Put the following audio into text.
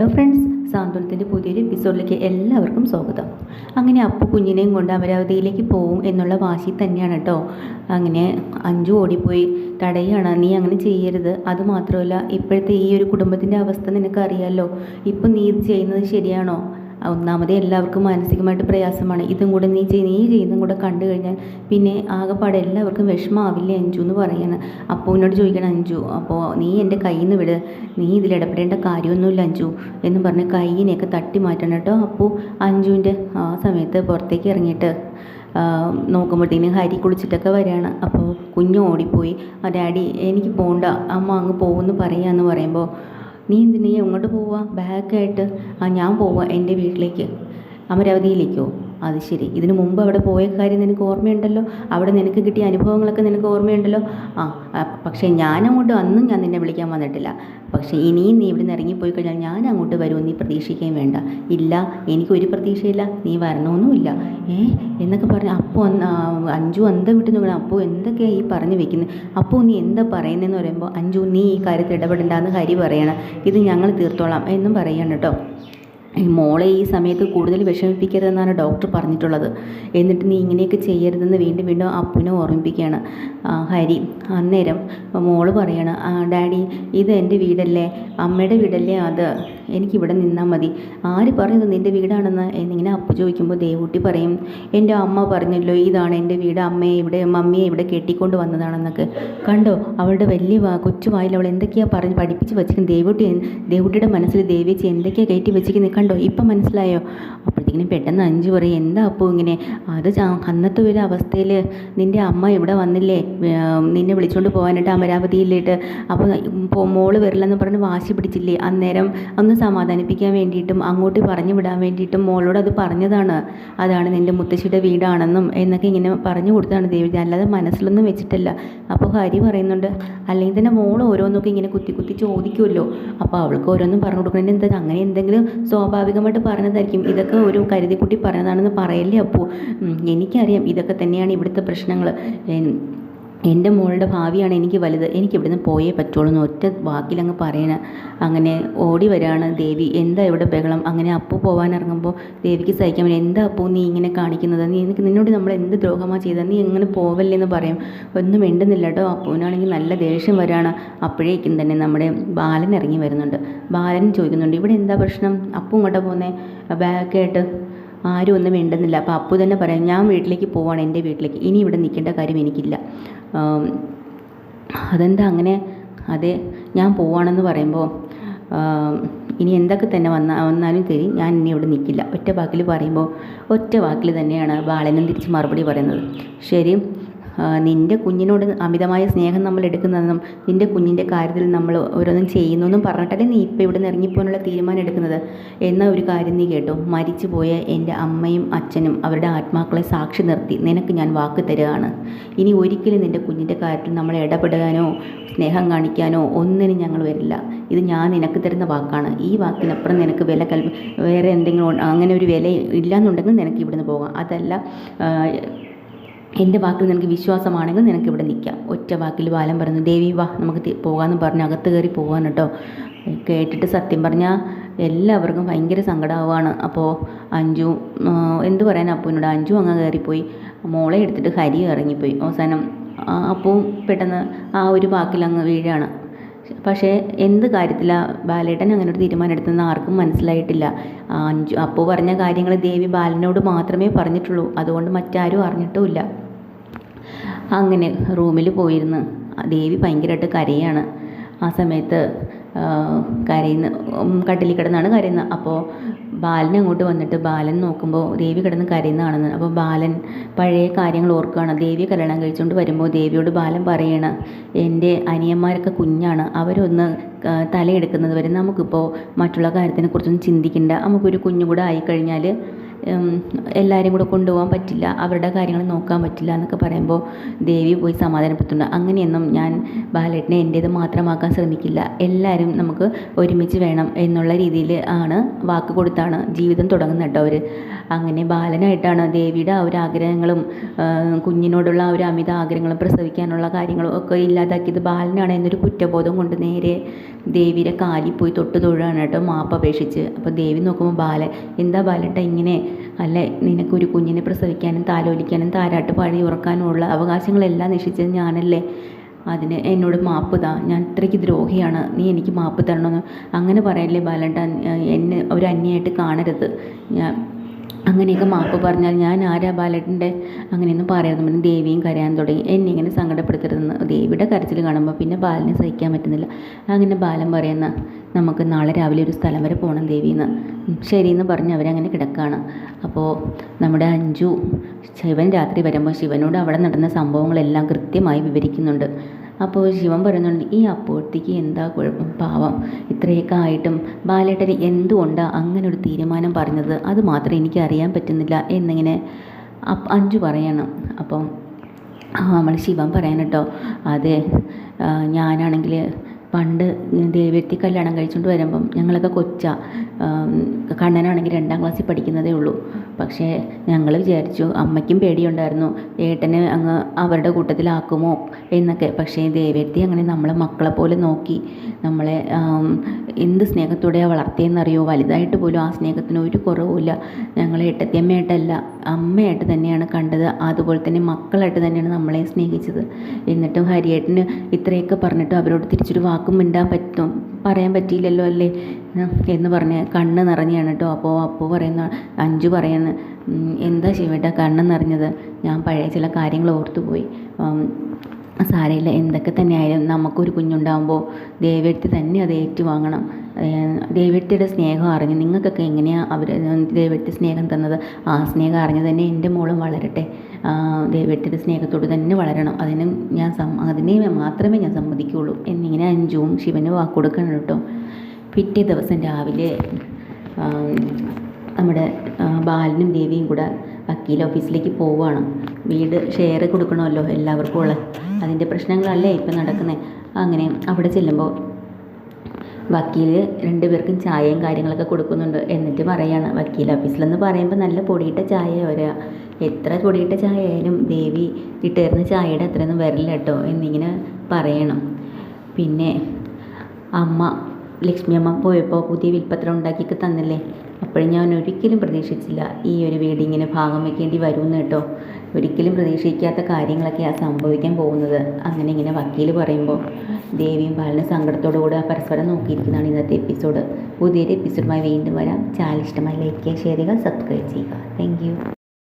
Hello friends സാന്ത്വനത്തിന്റെ പുതിയൊരു എപ്പിസോഡിലേക്ക് എല്ലാവർക്കും സ്വാഗതം. അങ്ങനെ അപ്പു കുഞ്ഞിനെയും കൊണ്ട് അമരാവതിയിലേക്ക് പോവും എന്നുള്ള വാശി തന്നെയാണ് കേട്ടോ. അങ്ങനെ അഞ്ചു ഓടിപ്പോയി. തടയാണ് നീ അങ്ങനെ ചെയ്യരുത്. അതുമാത്രമല്ല ഇപ്പോഴത്തെ ഈ ഒരു കുടുംബത്തിന്റെ അവസ്ഥ നിനക്കറിയാമല്ലോ ഇപ്പം നീ ഇത് ചെയ്യുന്നത് ശരിയാണോ? ഒന്നാമതേ എല്ലാവർക്കും മാനസികമായിട്ട് പ്രയാസമാണ്. ഇതും കൂടെ നീ നീ ചെയ്യുന്നതും കൂടെ കണ്ടു കഴിഞ്ഞാൽ പിന്നെ ആകെപ്പാടെ എല്ലാവർക്കും വിഷമാവില്ലേ അഞ്ചു എന്ന് പറയാണ്. എന്നോട് ചോദിക്കണം അഞ്ചു അപ്പോൾ നീ എന്റെ കയ്യിൽ നിന്ന് വിട്. നീ ഇതിൽ ഇടപെടേണ്ട കാര്യമൊന്നുമില്ല അഞ്ചു എന്ന് പറഞ്ഞ് കയ്യിനെയൊക്കെ തട്ടി മാറ്റണം കേട്ടോ. അപ്പോൾ അഞ്ചുവിന്റെ ആ സമയത്ത് പുറത്തേക്ക് ഇറങ്ങിയിട്ട് നോക്കുമ്പോഴത്തേനും ഹരി കുളിച്ചിട്ടൊക്കെ വരികയാണ്. അപ്പോൾ കുഞ്ഞു ഓടിപ്പോയി. ഡാഡി എനിക്ക് പോകണ്ട അമ്മ അങ്ങ് പോകുമെന്ന് എന്ന് പറയുമ്പോൾ നീ എന്തിനാ എങ്ങോട്ട് പോവുക? ബാഗായിട്ട് ആ ഞാൻ പോവുക എന്റെ വീട്ടിലേക്ക്. അമരാവതിയിലേക്കോ? അത് ശരി. ഇതിനു മുമ്പ് അവിടെ പോയ കാര്യം നിനക്ക് ഓർമ്മയുണ്ടല്ലോ? അവിടെ നിനക്ക് കിട്ടിയ അനുഭവങ്ങളൊക്കെ നിനക്ക് ഓർമ്മയുണ്ടല്ലോ? ആ പക്ഷേ ഞാൻ അങ്ങോട്ട് അന്നും ഞാൻ നിന്നെ വിളിക്കാൻ വന്നിട്ടില്ല. പക്ഷേ ഇനിയും നീ ഇവിടെ നിന്ന് ഇറങ്ങിപ്പോയി കഴിഞ്ഞാൽ ഞാൻ അങ്ങോട്ട് വരുമെന്ന് നീ പ്രതീക്ഷിക്കുകയും വേണ്ട. ഇല്ല എനിക്കൊരു പ്രതീക്ഷയില്ല. നീ വരണമെന്നുമില്ല. ഏ എന്നൊക്കെ പറഞ്ഞ് അപ്പോൾ അഞ്ചു എന്താ വിട്ടു നോക്കണം അപ്പോൾ എന്തൊക്കെയാണ് ഈ പറഞ്ഞു വെക്കുന്നത് അപ്പോൾ നീ എന്താ പറയുന്നതെന്ന് പറയുമ്പോൾ അഞ്ചു നീ ഈ കാര്യത്തിൽ ഇടപെടണ്ടെന്ന് ഹരി പറയണം. ഇത് ഞങ്ങൾ തീർത്തോളാം എന്നും പറയണം കേട്ടോ. മോളെ ഈ സമയത്ത് കൂടുതൽ വിഷമിപ്പിക്കരുതെന്നാണ് ഡോക്ടർ പറഞ്ഞിട്ടുള്ളത്. എന്നിട്ട് നീ ഇങ്ങനെയൊക്കെ ചെയ്യരുതെന്ന് വീണ്ടും വീണ്ടും അപ്പുവിനെ ഓർമ്മിപ്പിക്കുകയാണ്. ഹരി അന്നേരം മോൾ പറയാണ് ഡാഡി ഇത് എന്റെ വീടല്ലേ? അമ്മയുടെ വീടല്ലേ അത്? എനിക്കിവിടെ നിന്നാൽ മതി. ആര് പറയുന്നത് നിന്റെ വീടാണെന്ന്? എന്നിങ്ങനെ അപ്പു ചോദിക്കുമ്പോൾ ദേവൂട്ടി പറയും എന്റെ അമ്മ പറഞ്ഞല്ലോ ഇതാണ് എന്റെ വീട്. അമ്മയെ ഇവിടെ മമ്മിയെ ഇവിടെ കെട്ടിക്കൊണ്ട് വന്നതാണെന്നൊക്കെ. കണ്ടോ അവളുടെ വലിയ കൊച്ചു വായിൽ അവൾ എന്തൊക്കെയാണ് പറഞ്ഞ് പഠിപ്പിച്ച് വെച്ചിരിക്കുന്നത്? ദേവൂട്ടി ദേവൂട്ടിയുടെ മനസ്സിൽ ദേവിച്ച് എന്തൊക്കെയാണ് കയറ്റി വെച്ചിരിക്കുന്നത്? കണ്ടോ? ഇപ്പം മനസ്സിലായോ? അപ്പോഴത്തേക്കിനും പെട്ടെന്ന് അഞ്ചു പറയും എന്താ അപ്പോൾ ഇങ്ങനെ? അത് അന്നത്തെ ഒരു അവസ്ഥയിൽ നിന്റെ അമ്മ ഇവിടെ വന്നില്ലേ? നിന്നെ വിളിച്ചുകൊണ്ട് പോകാനായിട്ട് അമരാവതിയിലേട്ട് അപ്പോൾ മോൾ വരില്ലെന്ന് പറഞ്ഞ് വാശി പിടിച്ചില്ലേ? അന്നേരം ഒന്ന് സമാധാനിപ്പിക്കാൻ വേണ്ടിയിട്ടും അങ്ങോട്ട് പറഞ്ഞു വിടാൻ വേണ്ടിയിട്ടും മോളോട് അത് പറഞ്ഞതാണ്. അതാണ് നിന്റെ മുത്തശ്ശിയുടെ വീടാണെന്നും എന്നൊക്കെ ഇങ്ങനെ പറഞ്ഞു കൊടുത്താണ് ദേവി അല്ലാതെ മനസ്സിലൊന്നും വെച്ചിട്ടില്ല. അപ്പോൾ ഹരി പറയുന്നുണ്ട് അല്ലെങ്കിൽ തന്നെ മോൾ ഓരോന്നൊക്കെ ഇങ്ങനെ കുത്തി കുത്തി ചോദിക്കുമല്ലോ അപ്പോൾ അവൾക്ക് ഓരോന്നും പറഞ്ഞു കൊടുക്കണേ. എന്താ അങ്ങനെ എന്തെങ്കിലും സ്വാഭാവികമായിട്ട് പറഞ്ഞതായിരിക്കും. ഇതൊക്കെ ഒരു കരുതിക്കുട്ടി പറഞ്ഞതാണെന്ന് പറയല്ലേ അപ്പോൾ എനിക്കറിയാം. ഇതൊക്കെ തന്നെയാണ് ഇവിടുത്തെ പ്രശ്നങ്ങൾ എന്റെ മോളുടെ ഭാവിയാണ് എനിക്ക് വലുത്. എനിക്ക് ഇവിടുന്ന് പോയേ പറ്റുള്ളൂ എന്ന് ഒറ്റ വാക്കിലങ്ങ് പറയണ അങ്ങനെ ഓടി വരികയാണ് ദേവി. എന്താ ഇവിടെ ബഹളം? അങ്ങനെ അപ്പു പോവാൻ ഇറങ്ങുമ്പോൾ ദേവിക്ക് സഹിക്കാൻ പറ്റും എന്താ അപ്പു നീ ഇങ്ങനെ കാണിക്കുന്നത്? നീ എനിക്ക് നിന്നോട് നമ്മൾ എന്ത് ദ്രോഹമാണ് ചെയ്തത്? നീ എങ്ങനെ പോവല്ലേ എന്ന് പറയും. ഒന്നും മിണ്ടുന്നില്ല കേട്ടോ. അപ്പുവിനാണെങ്കിൽ നല്ല ദേഷ്യം വരികയാണ് അപ്പോഴേക്കും തന്നെ നമ്മുടെ ബാലൻ ഇറങ്ങി വരുന്നുണ്ട്. ബാലൻ ചോദിക്കുന്നുണ്ട് ഇവിടെ എന്താ പ്രശ്നം? അപ്പു ഇങ്ങോട്ടാ പോകുന്നത് ആയിട്ട് ആരും ഒന്നും മിണ്ടുന്നില്ല. അപ്പോൾ അപ്പു തന്നെ പറയാം ഞാൻ വീട്ടിലേക്ക് പോവാണ് എന്റെ വീട്ടിലേക്ക്. ഇനി ഇവിടെ നിൽക്കേണ്ട കാര്യം എനിക്കില്ല. അതെന്താ അങ്ങനെ? അതെ ഞാൻ പോവാണെന്ന് പറയുമ്പോൾ ഇനി എന്തൊക്കെ തന്നെ വന്ന വന്നാലും തരി ഞാൻ ഇനി ഇവിടെ നിൽക്കില്ല ഒറ്റ വാക്കിൽ പറയുമ്പോൾ ഒറ്റ വാക്കിൽ തന്നെയാണ് ബാലനും തിരിച്ച് മറുപടി പറയുന്നത്. ശരി നിന്റെ കുഞ്ഞിനോട് അമിതമായ സ്നേഹം നമ്മൾ എടുക്കുന്നതെന്നും നിന്റെ കുഞ്ഞിന്റെ കാര്യത്തിൽ നമ്മൾ ഓരോന്നും ചെയ്യുന്നതെന്നും പറഞ്ഞിട്ടല്ലേ നീ ഇപ്പോൾ ഇവിടെ നിന്ന് ഇറങ്ങിപ്പോകാനുള്ള തീരുമാനം എടുക്കുന്നത്? എന്ന ഒരു കാര്യം നീ കേട്ടോ. മരിച്ചു പോയ എന്റെ അമ്മയും അച്ഛനും അവരുടെ ആത്മാക്കളെ സാക്ഷി നിർത്തി. നിനക്ക് ഞാൻ വാക്ക് തരികയാണ്. ഇനി ഒരിക്കലും നിന്റെ കുഞ്ഞിന്റെ കാര്യത്തിൽ നമ്മൾ ഇടപെടാനോ സ്നേഹം കാണിക്കാനോ ഒന്നിനും ഞങ്ങൾ വരില്ല. ഇത് ഞാൻ നിനക്ക് തരുന്ന വാക്കാണ്. ഈ വാക്കിനപ്പുറം നിനക്ക് വില കൽ വേറെ എന്തെങ്കിലും അങ്ങനെ ഒരു വില ഇല്ല എന്നുണ്ടെങ്കിൽ നിനക്ക് ഇവിടുന്ന് പോകാം. അതല്ല എന്റെ വാക്കിൽ നിനക്ക് വിശ്വാസമാണെങ്കിൽ നിനക്ക് ഇവിടെ നിൽക്കാം. ഒറ്റ വാക്കിൽ ബാലൻ പറഞ്ഞു ദേവി വാ നമുക്ക് പോകാമെന്ന് പറഞ്ഞ് അകത്ത് കയറി പോകാൻ കേട്ടോ കേട്ടിട്ട് സത്യം പറഞ്ഞാൽ എല്ലാവർക്കും ഭയങ്കര സങ്കടമാവുകയാണ് അപ്പോൾ അഞ്ചു എന്ത് പറയാൻ അപ്പുവിനോട്? അഞ്ചു അങ്ങ് കയറിപ്പോയി. മോളെ എടുത്തിട്ട് ഹരി ഇറങ്ങിപ്പോയി. അവസാനം അപ്പവും പെട്ടെന്ന് ആ ഒരു വാക്കിൽ അങ്ങ് വീഴാണ്. പക്ഷേ എന്ത് കാര്യത്തിലാണ് ബാലേട്ടൻ അങ്ങനെ ഒരു തീരുമാനം എടുത്തതെന്ന് ആർക്കും മനസ്സിലായിട്ടില്ല. അഞ്ചു അപ്പു പറഞ്ഞ കാര്യങ്ങൾ ദേവി ബാലനോട് മാത്രമേ പറഞ്ഞിട്ടുള്ളൂ. അതുകൊണ്ട് മറ്റാരും അറിഞ്ഞിട്ടുമില്ല. അങ്ങനെ റൂമിൽ പോയിരുന്ന്. ദേവി ഭയങ്കരമായിട്ട് കരയാണ്. ആ സമയത്ത് കരയുന്ന കട്ടിലിൽ കിടന്നാണ് കരയുന്നത്. അപ്പോൾ ബാലൻ അങ്ങോട്ട് വന്നിട്ട് ബാലൻ നോക്കുമ്പോൾ ദേവി കിടന്ന് കരയുന്ന കാണുന്നത് അപ്പോൾ ബാലൻ പഴയ കാര്യങ്ങൾ ഓർക്കുകയാണ്. ദേവി കല്യാണം കഴിച്ചുകൊണ്ട് വരുമ്പോൾ ദേവിയോട് ബാലൻ പറയണം എന്റെ അനിയന്മാരൊക്കെ കുഞ്ഞാണ്. അവരൊന്ന് തലയെടുക്കുന്നത് വരെ നമുക്കിപ്പോൾ മറ്റുള്ള കാര്യത്തിനെ കുറിച്ചൊന്നും ചിന്തിക്കണ്ട. നമുക്കൊരു കുഞ്ഞു കൂടെ ആയിക്കഴിഞ്ഞാൽ എല്ലാവരും കൂടെ കൊണ്ടുപോകാൻ പറ്റില്ല. അവരുടെ കാര്യങ്ങൾ നോക്കാൻ പറ്റില്ല എന്നൊക്കെ പറയുമ്പോൾ ദേവി പോയി സമാധാനപ്പെടുത്തുന്നുണ്ട്. അങ്ങനെയൊന്നും ഞാൻ ബാലേട്ടനെ എന്റേത് മാത്രമാക്കാൻ ശ്രമിക്കില്ല. എല്ലാവരും നമുക്ക് ഒരുമിച്ച് വേണം എന്നുള്ള രീതിയിൽ ആണ് വാക്ക് കൊടുത്താണ് ജീവിതം തുടങ്ങുന്നത് കേട്ടോ അവർ അങ്ങനെ ബാലനായിട്ടാണ് ദേവിയുടെ ആ ഒരു ആഗ്രഹങ്ങളും കുഞ്ഞിനോടുള്ള ആ ഒരു അമിത ആഗ്രഹങ്ങളും പ്രസവിക്കാനുള്ള കാര്യങ്ങളും ഒക്കെ ഇല്ലാതാക്കിയത് ബാലനാണ് എന്നൊരു കുറ്റബോധം കൊണ്ട് നേരെ ദേവിയുടെ കാലിൽ പോയി തൊട്ട് തൊഴുകയാണ് കേട്ടോ മാപ്പ് അപേക്ഷിച്ച്. അപ്പോൾ ദേവി നോക്കുമ്പോൾ ബാലൻ എന്താ ബാലട്ട ഇങ്ങനെ അല്ലേ? നിനക്കൊരു കുഞ്ഞിനെ പ്രസവിക്കാനും താലോലിക്കാനും താരാട്ട് പാടി ഉറക്കാനുമുള്ള അവകാശങ്ങളെല്ലാം നിഷിച്ചത് ഞാനല്ലേ? അതിന് എന്നോട് മാപ്പ് താ. ഞാൻ ഇത്രയ്ക്ക് ദ്രോഹിയാണ്. നീ എനിക്ക് മാപ്പ് തരണമെന്ന്. അങ്ങനെ പറയല്ലേ ബാലണ്ട എന്നെ ഒരു അന്യായിട്ട് കാണരുത്. ഞാൻ അങ്ങനെയൊക്കെ മാപ്പ് പറഞ്ഞാൽ ഞാൻ ആരാ ബാലേട്ടന്റെ അങ്ങനെയൊന്നും പറയരുത് പിന്നെ ദേവിയും കരയാൻ തുടങ്ങി. എന്നെ ഇങ്ങനെ സങ്കടപ്പെടുത്തരുതെന്ന് ദേവിയുടെ കരച്ചിൽ കാണുമ്പോൾ പിന്നെ ബാലനെ സഹിക്കാൻ പറ്റുന്നില്ല. അങ്ങനെ ബാലൻ പറയുന്ന നമുക്ക് നാളെ രാവിലെ ഒരു സ്ഥലം വരെ പോകണം ദേവിയെന്ന് ശരിയെന്ന് പറഞ്ഞ് അവരങ്ങനെ കിടക്കുകയാണ് അപ്പോൾ നമ്മുടെ അഞ്ചു ശിവൻ രാത്രി വരുമ്പോൾ ശിവനോട് അവിടെ നടന്ന സംഭവങ്ങളെല്ലാം കൃത്യമായി വിവരിക്കുന്നുണ്ട്. അപ്പോൾ ശിവൻ പറയുന്നുണ്ട് ഈ അപ്പോഴത്തേക്ക് എന്താ കുഴപ്പം? പാവം. ഇത്രയൊക്കെ ആയിട്ടും ബാലേട്ടൻ എന്തുകൊണ്ടാണ് അങ്ങനെ ഒരു തീരുമാനം പറഞ്ഞത്? അത് മാത്രം എനിക്ക് അറിയാൻ പറ്റുന്നില്ല എന്നിങ്ങനെ അഞ്ചു പറയണം. അപ്പം നമ്മൾ ശിവൻ പറയാൻ കേട്ടോ അതെ ഞാനാണെങ്കിൽ പണ്ട് ദേവ്യത്തി കല്യാണം കഴിച്ചുകൊണ്ട് വരുമ്പം ഞങ്ങളൊക്കെ കൊച്ചാ. കണ്ണനാണെങ്കിൽ രണ്ടാം ക്ലാസ്സിൽ പഠിക്കുന്നതേ ഉള്ളൂ. പക്ഷേ ഞങ്ങൾ വിചാരിച്ചു അമ്മയ്ക്കും പേടിയുണ്ടായിരുന്നു. ഏട്ടനെ അങ്ങ് അവരുടെ കൂട്ടത്തിലാക്കുമോ എന്നൊക്കെ. പക്ഷേ ദേവ്യത്തി അങ്ങനെ നമ്മളെ മക്കളെ പോലെ നോക്കി. നമ്മളെ എന്ത് സ്നേഹത്തോടെയാണ് വളർത്തിയെന്നറിയോ? വലുതായിട്ട് പോലും ആ സ്നേഹത്തിന് ഒരു കുറവുമില്ല. ഞങ്ങൾ ഏട്ടത്തിയമ്മയായിട്ടല്ല അമ്മയായിട്ട് തന്നെയാണ് കണ്ടത്. അതുപോലെ തന്നെ മക്കളായിട്ട് തന്നെയാണ് നമ്മളെ സ്നേഹിച്ചത്. എന്നിട്ടും ഹരിയേട്ടന് ഇത്രയൊക്കെ പറഞ്ഞിട്ട് അവരോട് തിരിച്ചൊരു വാക്കും മിണ്ടാൻ പറ്റും പറയാൻ പറ്റിയില്ലല്ലോ അല്ലേ? എന്ന് പറഞ്ഞ് കണ്ണ് നിറഞ്ഞാണ് കേട്ടോ. അപ്പോൾ അപ്പു പറയുന്ന അഞ്ചു പറയുന്നു എന്താ ശിവേട്ട കണ്ണ് നിറഞ്ഞത്? ഞാൻ പഴയ ചില കാര്യങ്ങൾ ഓർത്തുപോയി സാരമില്ല എന്തൊക്കെ തന്നെ ആയാലും നമുക്കൊരു കുഞ്ഞുണ്ടാകുമ്പോൾ ദേവ്യടുത്ത് തന്നെ അത് ഏറ്റുവാങ്ങണം. ദേവ്യടുത്തിയുടെ സ്നേഹം അറിഞ്ഞ് നിങ്ങൾക്കൊക്കെ എങ്ങനെയാണ് അവർ ദേവ്യടുത്തി സ്നേഹം തന്നത്? ആ സ്നേഹം അറിഞ്ഞ് തന്നെ എന്റെ മോളും വളരട്ടെ. ദേവ്യടുത്തിയുടെ സ്നേഹത്തോട് തന്നെ വളരണം. അതിന് ഞാൻ അതിനെ മാത്രമേ ഞാൻ സമ്മതിക്കുകയുള്ളൂ എന്നിങ്ങനെ അഞ്ചുവും ശിവന് വാക്ക് കൊടുക്കണം കേട്ടോ. പിറ്റേ ദിവസം രാവിലെ നമ്മുടെ ബാലനും ദേവിയും കൂടെ വക്കീൽ ഓഫീസിലേക്ക് പോവുകയാണ്. വീട് ഷെയർ കൊടുക്കണമല്ലോ എല്ലാവർക്കും ഉള്ള. അതിന്റെ പ്രശ്നങ്ങളല്ലേ ഇപ്പം നടക്കുന്നത് അങ്ങനെ അവിടെ ചെല്ലുമ്പോൾ വക്കീൽ രണ്ടുപേർക്കും ചായയും കാര്യങ്ങളൊക്കെ കൊടുക്കുന്നുണ്ട് എന്നിട്ട് പറയാണ് വക്കീൽ ഓഫീസിലെന്ന് പറയുമ്പോൾ നല്ല പൊടിയിട്ട ചായ വരിക എത്ര പൊടിയിട്ട ചായ ആയാലും ദേവി ഇട്ടേർന്ന ചായയുടെ അത്രയൊന്നും വരില്ല കേട്ടോ എന്നിങ്ങനെ പറയണം. പിന്നെ അമ്മ ലക്ഷ്മി അമ്മ പോയപ്പോൾ പുതിയ വിൽപ്പത്രം ഉണ്ടാക്കിയൊക്കെ തന്നില്ലേ? അപ്പോഴും ഞാൻ ഒരിക്കലും പ്രതീക്ഷിച്ചില്ല ഈ ഒരു വീട് ഇങ്ങനെ ഭാഗം വെക്കേണ്ടി വരുമെന്ന് കേട്ടോ. ഒരിക്കലും പ്രതീക്ഷിക്കാത്ത കാര്യങ്ങളൊക്കെയാണ് സംഭവിക്കാൻ പോകുന്നത്. അങ്ങനെ ഇങ്ങനെ വക്കീൽ പറയുമ്പോൾ ദേവിയും ബാലനും സങ്കടത്തോടു കൂടെ പരസ്പരം നോക്കിയിരിക്കുന്നതാണ് ഇന്നത്തെ എപ്പിസോഡ് പുതിയൊരു എപ്പിസോഡുമായി വീണ്ടും വരാം. ചാനൽ ഇഷ്ടമായി ലൈക്ക് ചെയ്യുക ഷെയർ ചെയ്യുക സബ്സ്ക്രൈബ് ചെയ്യുക. താങ്ക്